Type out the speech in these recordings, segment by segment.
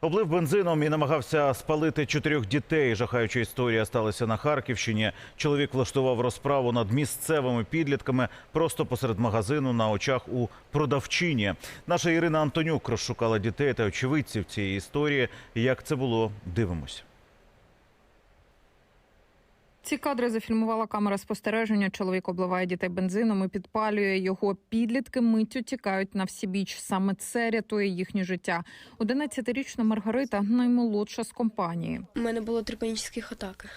Облив бензином і намагався спалити чотирьох дітей. Жахаюча історія сталася на Харківщині. Чоловік влаштував розправу над місцевими підлітками просто посеред магазину на очах у продавчині. Наша Ірина Антонюк розшукала дітей та очевидців цієї історії. Як це було, дивимося. Ці кадри зафільмувала камера спостереження. Чоловік обливає дітей бензином і підпалює його. Підлітки миттю тікають на всі біч. Саме це рятує їхнє життя. 11-річна Маргарита наймолодша з компанії. У мене було три панічних атаки.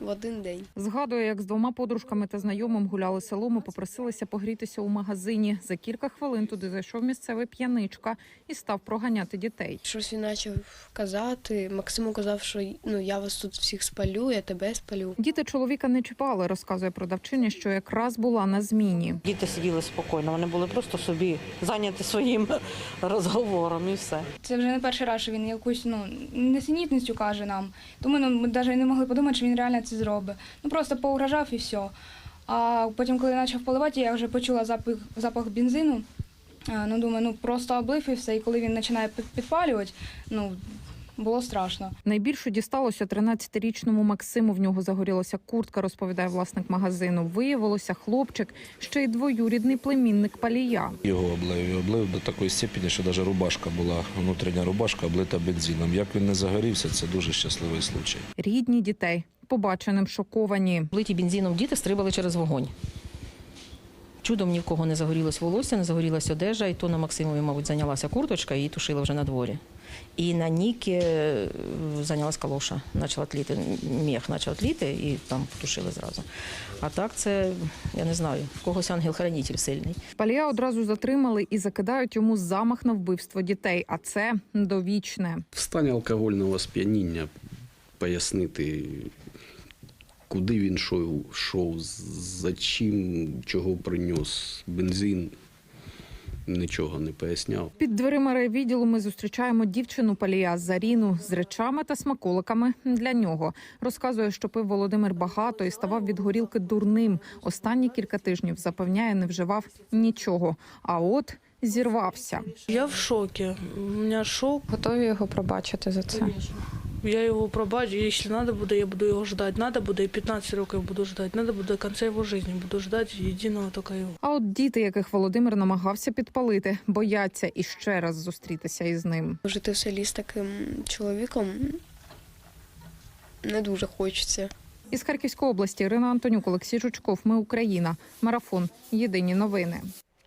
В один день. Згадує, як з двома подружками та знайомим гуляли селом і попросилися погрітися у магазині. За кілька хвилин туди зайшов місцевий п'яничка і став проганяти дітей. Щось він почав казати. Максиму казав, що ну я вас тут всіх спалю, я тебе спалю. Діти чоловіка не чіпали, розказує продавчиня, що якраз була на зміні. Діти сиділи спокійно, вони були просто собі зайняті своїм розговором і все. Це вже не перший раз, що він якусь ну несенітницю каже нам. Тому ну, ми навіть не могли подумати, що він реально це зробить. Ну просто поугрожав і все. А потім, коли почав поливати, я вже почула запах, запах бензину. Ну думаю, ну просто облив і все. І коли він починає під- підпалювати, ну було страшно. Найбільше дісталося 13-річному Максиму. В нього загорілася куртка, розповідає власник магазину. Виявилося, хлопчик ще й двоюрідний племінник палія. Його облив і облив до такої степені, що навіть рубашка була, внутрішня рубашка облита бензином. Як він не загорівся, це дуже щасливий случай. Рідні дітей побаченим шоковані. Блиті бензином діти стрибали через вогонь. Чудом ні в кого не загорілось волосся, не загорілася одежа, і то на Максимові, мабуть, зайнялася курточка, її тушили вже на дворі. І на Нікі е, зайнялась калоша, почала тліти, міх почав тліти і там потушили зразу. А так це, я не знаю, в когось ангел-хранитель сильний. Палія одразу затримали і закидають йому замах на вбивство дітей. А це довічне. В стані алкогольного сп'яніння пояснити, куди він йшов, йшов, за чим, чого приніс бензин, нічого не поясняв. Під дверима райвідділу ми зустрічаємо дівчину Палія Заріну з речами та смаколиками для нього. Розказує, що пив Володимир багато і ставав від горілки дурним. Останні кілька тижнів запевняє, не вживав нічого. А от зірвався. Я в шоке. У меня шок. Готові його пробачити за це. Я його пробачу. Якщо треба буде, я буду його ждати. Надо буде, і 15 років буду ждати. Надо буде до кінця його життя. Буду ждати єдиного тільки його. А от діти, яких Володимир намагався підпалити, бояться іще раз зустрітися із ним. Жити в селі з таким чоловіком не дуже хочеться. Із Харківської області Ірина Антонюк, Олексій Жучков. Ми Україна. Марафон. Єдині новини.